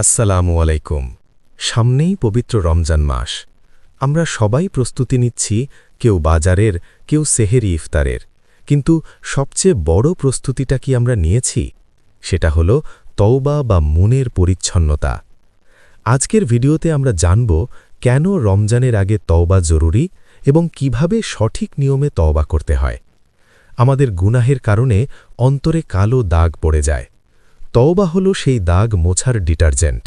আসসালামু আলাইকুম। সামনেই পবিত্র রমজান মাস। আমরা সবাই প্রস্তুতি নিচ্ছি কেউ বাজারের, কেউ সেহেরি ইফতারের। কিন্তু সবচেয়ে বড় প্রস্তুতিটা কি আমরা নিয়েছি? সেটা হল তওবা বা মনের পরিচ্ছন্নতা। আজকের ভিডিওতে আমরা জানব কেন রমজানের আগে তওবা জরুরি এবং কীভাবে সঠিক নিয়মে তওবা করতে হয়। আমাদের গুনাহের কারণে অন্তরে কালো দাগ পড়ে যায়। তওবা হল সেই দাগ মোছার ডিটারজেন্ট।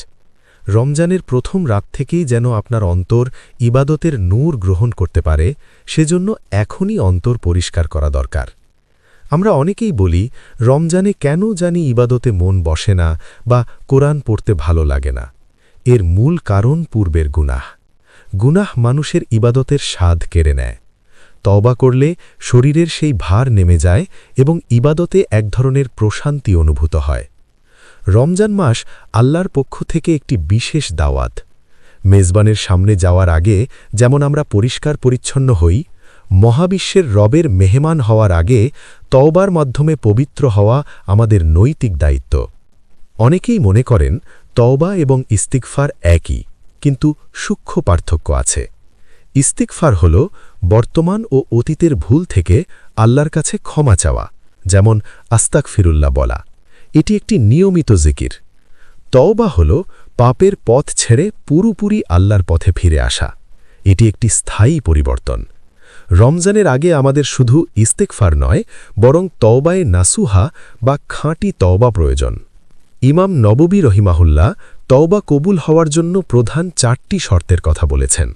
রমজানের প্রথম রাত থেকেই যেন আপনার অন্তর ইবাদতের নূর গ্রহণ করতে পারে, সেজন্য এখনই অন্তর পরিষ্কার করা দরকার। আমরা অনেকেই বলি, রমজানে কেন জানি ইবাদতে মন বসে না বা কোরআন পড়তে ভালো লাগে না। এর মূল কারণ পূর্বের গুনাহ। গুনাহ মানুষের ইবাদতের স্বাদ কেড়ে নেয়। তওবা করলে শরীরের সেই ভার নেমে যায় এবং ইবাদতে এক ধরনের প্রশান্তি অনুভূত হয়। রমজান মাস আল্লাহর পক্ষ থেকে একটি বিশেষ দাওয়াত। মেজবানের সামনে যাওয়ার আগে যেমন আমরা পরিষ্কার পরিচ্ছন্ন হই, মহাবিশ্বের রবের মেহমান হওয়ার আগে তওবার মাধ্যমে পবিত্র হওয়া আমাদের নৈতিক দায়িত্ব। অনেকেই মনে করেন তওবা এবং ইস্তিকফার একই, কিন্তু সূক্ষ্ম পার্থক্য আছে। ইস্তিকফার হল বর্তমান ও অতীতের ভুল থেকে আল্লাহর কাছে ক্ষমা চাওয়া, যেমন আস্তাক ফিরুল্লাহ বলা। এটি একটি নিয়মিত জিকির। তওবা হল পাপের পথ ছেড়ে পুরোপুরি আল্লাহর পথে ফিরে আসা। এটি একটি স্থায়ী পরিবর্তন। রমজানের আগে আমাদের শুধু ইস্তেকফার নয়, বরং তওবায় নাসুহা বা খাঁটি তওবা প্রয়োজন। ইমাম নববী রহিমাহুল্লাহ তওবা কবুল হওয়ার জন্য প্রধান চারটি শর্তের কথা বলেছেন।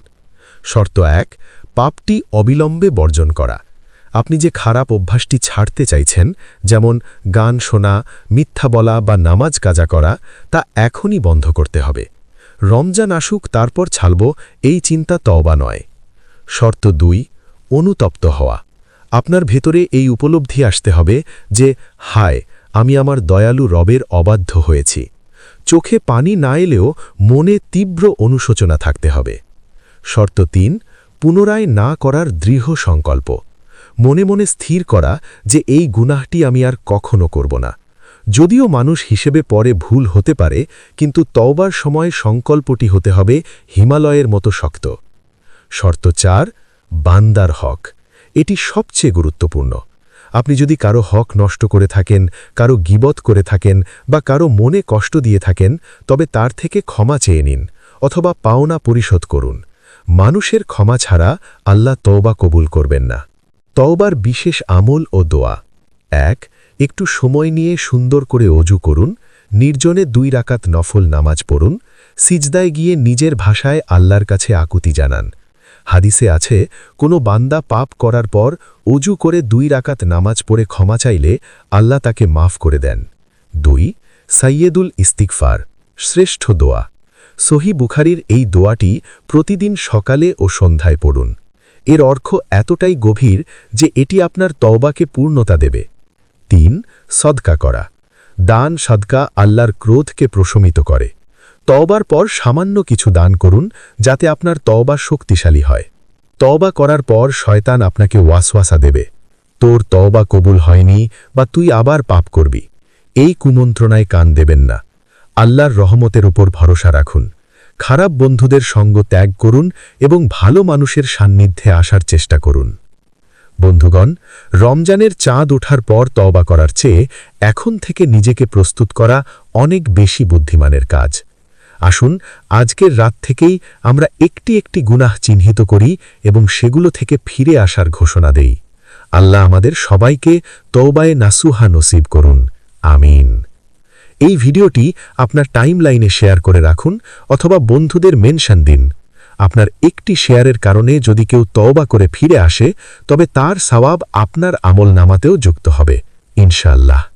শর্ত এক, পাপটি অবিলম্বে বর্জন করা। আপনি যে খারাপ অভ্যাসটি ছাড়তে চাইছেন, যেমন গান শোনা, মিথ্যা বলা বা নামাজ কাজা করা, তা এখনই বন্ধ করতে হবে। রমজান আসুক, তারপর ছাড়ব, এই চিন্তা তওবা নয়। শর্ত দুই, অনুতপ্ত হওয়া। আপনার ভেতরে এই উপলব্ধি আসতে হবে যে, হায়, আমি আমার দয়ালু রবের অবাধ্য হয়েছি। চোখে পানি না এলেও মনে তীব্র অনুশোচনা থাকতে হবে। শর্ত তিন, পুনরায় না করার দৃঢ় সংকল্প। মনে মনে স্থির করা যে এই গুনাহটি আমি আর কখনো করব না। যদিও মানুষ হিসেবে পরে ভুল হতে পারে, কিন্তু তওবার সময় সংকল্পটি হতে হবে হিমালয়ের মতো শক্ত। শর্ত চার, বান্দার হক। এটি সবচেয়ে গুরুত্বপূর্ণ। আপনি যদি কারও হক নষ্ট করে থাকেন, কারও গিবত করে থাকেন বা কারও মনে কষ্ট দিয়ে থাকেন, তবে তার থেকে ক্ষমা চেয়ে নিন অথবা পাওনা পরিশোধ করুন। মানুষের ক্ষমা ছাড়া আল্লাহ তওবা কবুল করবেন না। তওবার বিশেষ আমল ও দোয়া। এক, একটু সময় নিয়ে সুন্দর করে অজু করুন, নির্জনে দুই রাকাত নফল নামাজ পড়ুন, সিজদায় গিয়ে নিজের ভাষায় আল্লাহর কাছে আকুতি জানান। হাদিসে আছে, কোনো বান্দা পাপ করার পর অজু করে দুই রাকাত নামাজ পড়ে ক্ষমা চাইলে আল্লাহ তাকে মাফ করে দেন। দুই, সাইয়েদুল ইস্তিকফার শ্রেষ্ঠ দোয়া। সহি বুখারির এই দোয়াটি প্রতিদিন সকালে ও সন্ধ্যায় পড়ুন। এর অর্থ এতটাই গভীর যে এটি আপনার তওবাকে পূর্ণতা দেবে। তিন, সদকা করা। দান, সদকা আল্লাহর ক্রোধকে প্রশমিত করে। তওবার পর সামান্য কিছু দান করুন যাতে আপনার তওবা শক্তিশালী হয়। তওবা করার পর শয়তান আপনাকে ওয়াসওয়াসা দেবে। তোর তওবা কবুল হয়নি বা তুই আবার পাপ করবি। এই কুমন্ত্রণায় কান দেবেন না। আল্লাহর রহমতের উপর ভরসা রাখুন। খারাপ বন্ধুদের সঙ্গ ত্যাগ করুন এবং ভালো মানুষের সান্নিধ্যে আসার চেষ্টা করুন। বন্ধুগণ, রমজানের চাঁদ ওঠার পর তওবা করার চেয়ে এখন থেকে নিজেকে প্রস্তুত করা অনেক বেশি বুদ্ধিমানের কাজ। আসুন, আজকের রাত থেকেই আমরা একটি একটি গুনাহ চিহ্নিত করি এবং সেগুলো থেকে ফিরে আসার ঘোষণা দেই। আল্লাহ আমাদের সবাইকে তৌবায়ে নাসুহা নসিব করুন। আমিন। এই ভিডিওটি আপনার টাইম লাইনে শেয়ার করে রাখুন অথবা বন্ধুদের মেনশন দিন। আপনার একটি শেয়ারের কারণে যদি কেউ তওবা করে ফিরে আসে, তবে তার সওয়াব আপনার আমল নামাতেও যুক্ত হবে। ইনশাআল্লাহ।